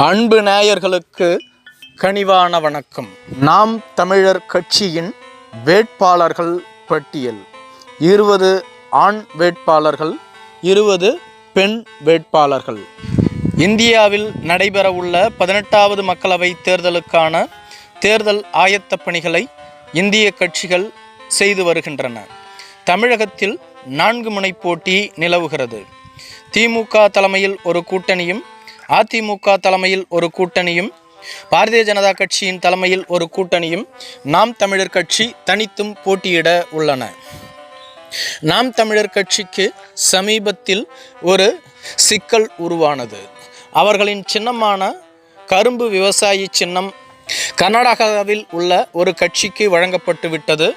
அன்பு நேயர்களுக்கு கனிவான வணக்கம். நாம் தமிழர் கட்சியின் வேட்பாளர்கள் பட்டியல். இருபது ஆண் வேட்பாளர்கள் இருபது பெண் வேட்பாளர்கள். இந்தியாவில் நடைபெறவுள்ள பதினெட்டாவது மக்களவை தேர்தலுக்கான தேர்தல் ஆயத்தப் பணிகளை இந்திய கட்சிகள் செய்து வருகின்றன. தமிழகத்தில் நான்கு முனை போட்டி நிலவுகிறது. திமுக தலைமையில் ஒரு கூட்டணியும் அதிமுக தலைமையில் ஒரு கூட்டணியும் பாரதிய ஜனதா கட்சியின் தலைமையில் ஒரு கூட்டணியும் நாம் தமிழர் கட்சி தனித்தும் போட்டியிட உள்ளன. நாம் தமிழர் கட்சிக்கு சமீபத்தில் ஒரு சிக்கல் உருவானது. அவர்களின் சின்னமான கரும்பு விவசாயி சின்னம் கர்நாடகாவில் உள்ள ஒரு கட்சிக்கு வழங்கப்பட்டு விட்டது.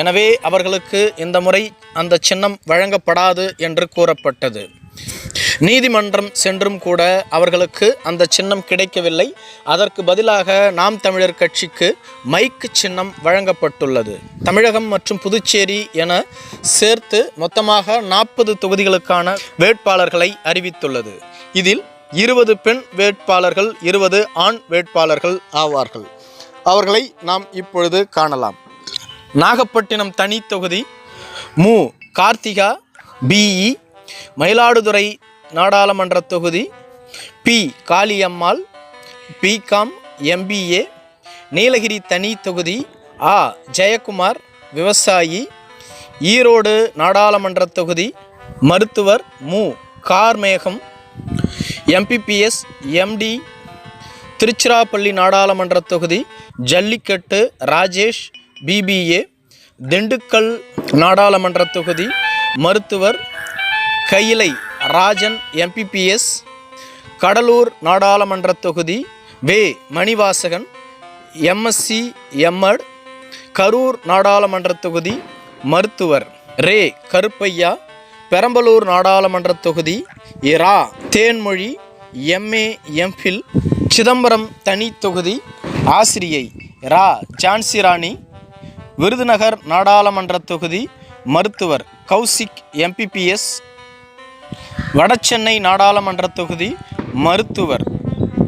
எனவே அவர்களுக்கு இந்த முறை அந்த சின்னம் வழங்கப்படாது என்று கூறப்பட்டது. நீதிமன்றம் சென்றும் கூட அவர்களுக்கு அந்த சின்னம் கிடைக்கவில்லை. அதற்கு பதிலாக நாம் தமிழர் கட்சிக்கு மைக்கு சின்னம் வழங்கப்பட்டுள்ளது. தமிழகம் மற்றும் புதுச்சேரி என சேர்த்து மொத்தமாக நாற்பது தொகுதிகளுக்கான வேட்பாளர்களை அறிவித்துள்ளது. இதில் இருபது பெண் வேட்பாளர்கள் இருபது ஆண் வேட்பாளர்கள் ஆவார்கள். அவர்களை நாம் இப்பொழுது காணலாம். நாகப்பட்டினம் தனி தொகுதி மு. கார்த்திகா பிஇ மயிலாடுதுறை நாடாளுமன்ற தொகுதி P. Kaliammal BCom MBA Nilgiri தனி தொகுதி ஆ. ஜெயக்குமார் விவசாயி ஈரோடு நாடாளுமன்ற தொகுதி மருத்துவர் மு. கார்மேகம் எம்பிபிஎஸ் எம்டி திருச்சிராப்பள்ளி நாடாளுமன்ற தொகுதி ஜல்லிக்கட்டு ராஜேஷ் பிபிஏ திண்டுக்கல் நாடாளுமன்ற தொகுதி மருத்துவர் கையிலை ராஜன் எம்பிபிஎஸ் கடலூர் நாடாளுமன்ற தொகுதி வே. மணிவாசகன் எம்எஸ்சி எம்எட் கரூர் நாடாளுமன்ற தொகுதி மருத்துவர். ரே. கருப்பையா பெரம்பலூர் நாடாளுமன்ற தொகுதி இரா. தேன்மொழி எம்ஏ எம்ஃபில் சிதம்பரம் தனி தொகுதி ஆசிரியை. ரா ஜான்சிராணி விருதுநகர் நாடாளுமன்ற தொகுதி மருத்துவர். கௌசிக் எம்பிபிஎஸ் வடசென்னை நாடாளுமன்ற தொகுதி மருத்துவர்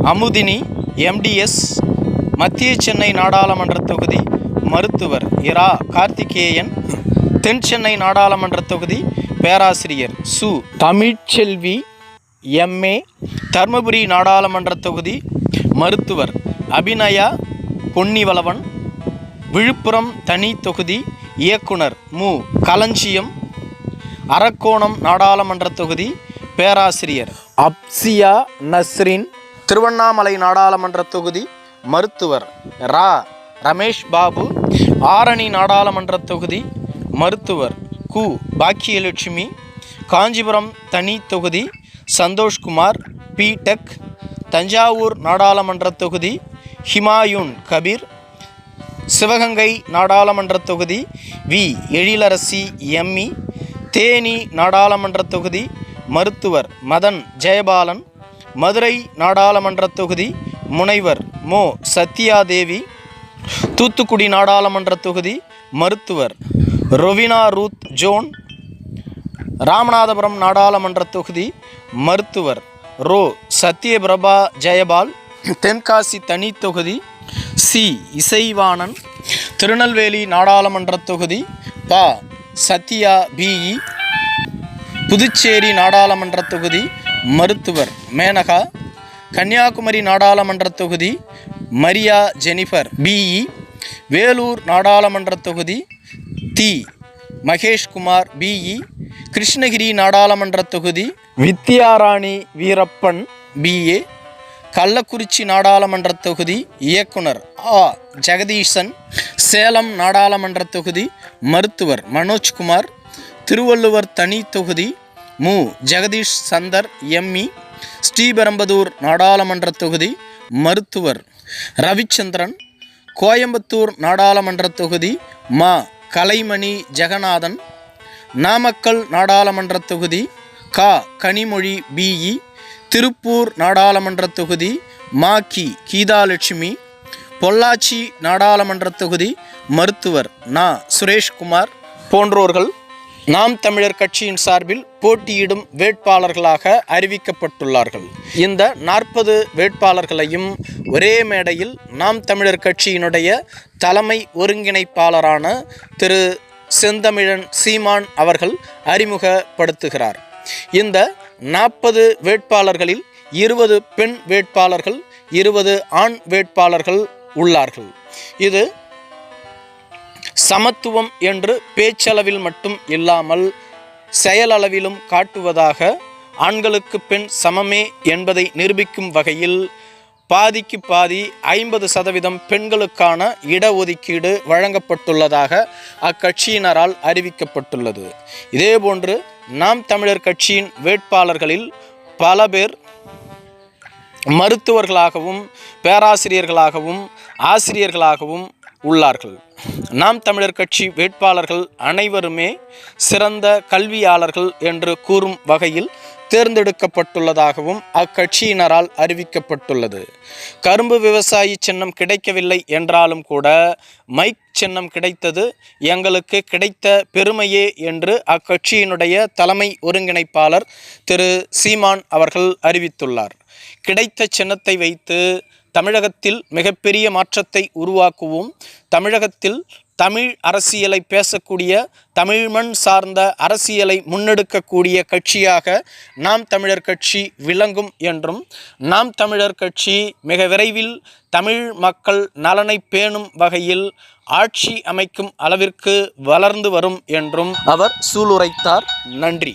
அமுதினி எம்டிஎஸ் மத்திய சென்னை நாடாளுமன்ற தொகுதி மருத்துவர் இரா கார்த்திகேயன் தென் சென்னை நாடாளுமன்ற தொகுதி பேராசிரியர் சு. தமிழ்ச்செல்வி எம்ஏ தர்மபுரி நாடாளுமன்ற தொகுதி மருத்துவர் அபிநயா பொன்னிவளவன் விழுப்புரம் தனி தொகுதி இயக்குனர் மு. களஞ்சியம் அரக்கோணம் நாடாளுமன்ற தொகுதி பேராசிரியர். அப்சியா நஸ்ரின் திருவண்ணாமலை நாடாளுமன்ற தொகுதி மருத்துவர் ரா. ரமேஷ் பாபு ஆரணி நாடாளுமன்ற தொகுதி மருத்துவர் கு. பாக்கியலட்சுமி காஞ்சிபுரம் தனி தொகுதி சந்தோஷ்குமார் பி டெக் தஞ்சாவூர் நாடாளுமன்ற தொகுதி ஹிமாயூன் கபீர் சிவகங்கை நாடாளுமன்ற தொகுதி வி. எழிலரசி எம்மி தேனி நாடாளுமன்ற தொகுதி மருத்துவர் மதன் ஜெயபாலன் மதுரை நாடாளுமன்ற தொகுதி முனைவர் மோ. சத்யாதேவி தூத்துக்குடி நாடாளுமன்ற தொகுதி மருத்துவர் ரொவினா ரூத் ஜோன் ராமநாதபுரம் நாடாளுமன்ற தொகுதி மருத்துவர் ரோ. சத்யபிரபா ஜெயபால் தென்காசி தனி தொகுதி சி. இசைவாணன் திருநெல்வேலி நாடாளுமன்ற தொகுதி ப. சத்யா பிஇ புதுச்சேரி நாடாளுமன்ற தொகுதி மருத்துவர் மேனகா கன்னியாகுமரி நாடாளுமன்ற தொகுதி மரியா ஜெனிஃபர் பிஇ வேலூர் நாடாளுமன்ற தொகுதி தி. மகேஷ்குமார் பிஇ கிருஷ்ணகிரி நாடாளுமன்ற தொகுதி வித்யாராணி வீரப்பன் பிஏ கள்ளக்குறிச்சி நாடாளுமன்ற தொகுதி இயக்குனர் ஆ. ஜெகதீசன் சேலம் நாடாளுமன்ற தொகுதி மருத்துவர் மனோஜ்குமார் திருவள்ளுவர் தனி தொகுதி மு. ஜெகதீஷ் சந்தர் எம்மி ஸ்ரீபெரம்பதூர் நாடாளுமன்ற தொகுதி மருத்துவர் ரவிச்சந்திரன் கோயம்புத்தூர் நாடாளுமன்ற தொகுதி மா. கலைமணி ஜெகநாதன் நாமக்கல் நாடாளுமன்ற தொகுதி கா. கனிமொழி பிஇ திருப்பூர் நாடாளுமன்ற தொகுதி மா. கி. கீதாலட்சுமி பொள்ளாச்சி நாடாளுமன்ற தொகுதி மருத்துவர் நா. சுரேஷ்குமார் போன்றோர்கள் நாம் தமிழர் கட்சியின் சார்பில் போட்டியிடும் வேட்பாளர்களாக அறிவிக்கப்பட்டுள்ளார்கள். இந்த நாற்பது வேட்பாளர்களையும் ஒரே மேடையில் நாம் தமிழர் கட்சியினுடைய தலைமை ஒருங்கிணைப்பாளரான திரு செந்தமிழன் சீமான் அவர்கள் அறிமுகப்படுத்துகிறார். இந்த நாற்பது வேட்பாளர்களில் இருபது பெண் வேட்பாளர்கள் இருபது ஆண் வேட்பாளர்கள் உள்ளார்கள். இது சமத்துவம் என்று பேச்சளவில் மட்டும் இல்லாமல் செயலளவிலும் காட்டுவதாக ஆண்களுக்கு பெண் சமமே என்பதை நிரூபிக்கும் வகையில் பாதிக்கு பாதி ஐம்பது சதவீதம் பெண்களுக்கான இடஒதுக்கீடு வழங்கப்பட்டுள்ளதாக அக்கட்சியினரால் அறிவிக்கப்பட்டுள்ளது. இதேபோன்று நாம் தமிழர் கட்சியின் வேட்பாளர்களில் பல பேர் மருத்துவர்களாகவும் பேராசிரியர்களாகவும் ஆசிரியர்களாகவும் உள்ளார்கள். நாம் தமிழர் கட்சி வேட்பாளர்கள் அனைவருமே சிறந்த கல்வியாளர்கள் என்று கூறும் வகையில் தேர்ந்தெடுக்கப்பட்டுள்ளதாகவும் அக்கட்சியினரால் அறிவிக்கப்பட்டுள்ளது. கரும்பு விவசாயி சின்னம் கிடைக்கவில்லை என்றாலும் கூட மைக் சின்னம் கிடைத்தது எங்களுக்கு கிடைத்த பெருமையே என்று அக்கட்சியினுடைய தலைமை ஒருங்கிணைப்பாளர் திரு சீமான் அவர்கள் அறிவித்துள்ளார். கிடைத்த சின்னத்தை வைத்து தமிழகத்தில் மிகப்பெரிய மாற்றத்தை உருவாக்குவோம். தமிழகத்தில் தமிழ் அரசியலை பேசக்கூடிய தமிழ்மண் சார்ந்த அரசியலை முன்னெடுக்கக்கூடிய கட்சியாக நாம் தமிழர் கட்சி விளங்கும் என்றும் நாம் தமிழர் கட்சி மிக விரைவில் தமிழ் மக்கள் நலனை பேணும் வகையில் ஆட்சி அமைக்கும் அளவிற்கு வளர்ந்து வரும் என்றும் அவர் சூளுரைத்தார். நன்றி.